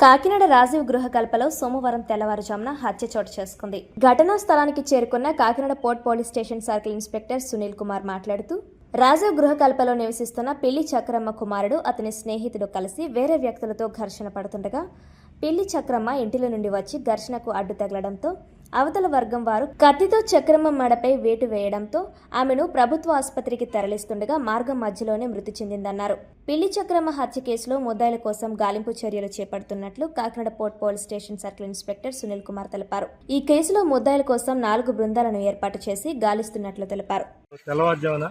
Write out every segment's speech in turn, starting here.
కాకినాడ రాజీవ్ గృహ కల్పలో సోమవారం తెల్లవారుజామున హత్య చోటు చేసుకుంది. ఘటనా స్థలానికి చేరుకున్న Kakinada port police station circle inspector Sunil Kumar మాట్లాడుతూ రాజీవ్ గృహకల్పలో నివసిస్తున్న పిల్లి చక్రమ్మ కుమారుడు అతని స్నేహితుడు కలిసి వేరే వ్యక్తులతో ఘర్షణ పడుతుండగా పిల్లి చక్రమ్మ ఇంటిలో నుండి వచ్చి ఘర్షణకు అడ్డు తగలడంతో అవతల వర్గం వారు కత్తితో చక్రమ్మ మెడపై వేటు వేయడంతో ఆమెను ప్రభుత్వ ఆసుపత్రికి తరలిస్తుండగా మార్గం మధ్యలోనే మృతి చెందిందన్నారు. పిల్లి చక్రమ్మ హత్య కేసులో ముద్దాయిల కోసం గాలింపు చర్యలు చేపడుతున్నట్లు Kakinada port police station circle inspector Sunil Kumar తెలిపారు. ఈ కేసులో ముద్దాయిల కోసం నాలుగు బృందాలను ఏర్పాటు చేసి గాలిస్తున్నట్లు తెలిపారు. తెల్లవారుజామున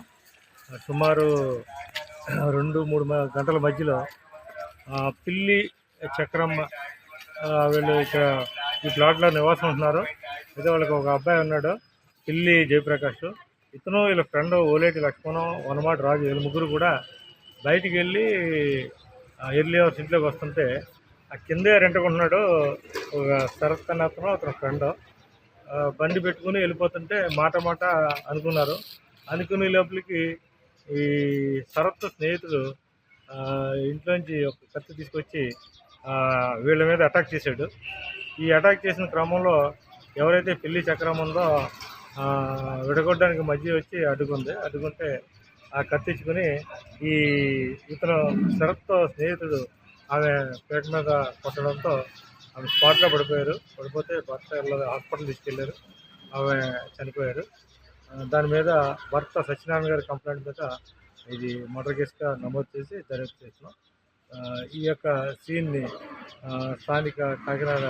సుమారు రెండు మూడు గంటల మధ్యలో పిల్లి చక్రమ్మ వీళ్ళు ఇక్కడ ఈ ప్లాట్లో నివాసం ఉంటున్నారు. అయితే వాళ్ళకి ఒక అబ్బాయి ఉన్నాడు పిల్లి జయప్రకాష్. ఇతను వీళ్ళ ఫ్రెండ్ ఓలేటి లక్ష్మణం వనమాట రాజు వీళ్ళ ముగ్గురు కూడా బయటికి వెళ్ళి ఎర్లీ అవర్స్ ఇంట్లోకి వస్తుంటే ఆ కిందే రెంటుకుంటున్నాడు ఒక శరత్ అనే అతను అతను ఫ్రెండ్. బండి పెట్టుకుని వెళ్ళిపోతుంటే మాట మాట అనుకున్నారు. అనుకునే లోపలికి ఈ శరత్ స్నేహితుడు ఇంట్లోంచి ఒక కత్తి తీసుకొచ్చి వీళ్ళ మీద అటాక్ చేశాడు. ఈ అటాక్ చేసిన క్రమంలో ఎవరైతే పెళ్ళి చక్రం ఉందో విడగొట్టడానికి మధ్య వచ్చి అడ్డుకుంది. అడ్డుకుంటే ఆ కత్తించుకుని ఈ ఇతను శరత్తో స్నేహితుడు ఆమె పేట మీద కొట్టడంతో ఆమె స్పాట్లో పడిపోయారు. పడిపోతే భర్త వెళ్ళ హాస్పిటల్ తీసుకెళ్ళారు ఆమె చనిపోయారు. దాని మీద భర్త సత్యనారాయణ గారి కంప్లైంట్ మీద ఇది మర్డర్ కేసుగా నమోదు చేసి దర్యాప్తు చేసినాం ఈ యొక్క సీన్ని స్థానిక కాకినాడ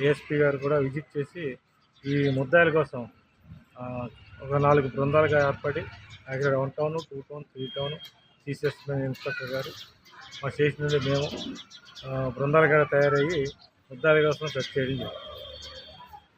ఏఎస్పీ గారు కూడా విజిట్ చేసి ఈ ముద్దాయిల కోసం ఒక నాలుగు బృందాలుగా ఏర్పడి Kakinada one town two town three town CCS inspector గారు మా స్టేషన్ నుండి మేము బృందాలుగా తయారయ్యి ముద్దాయిల కోసం సెర్చ్ చేయడం జరిగింది.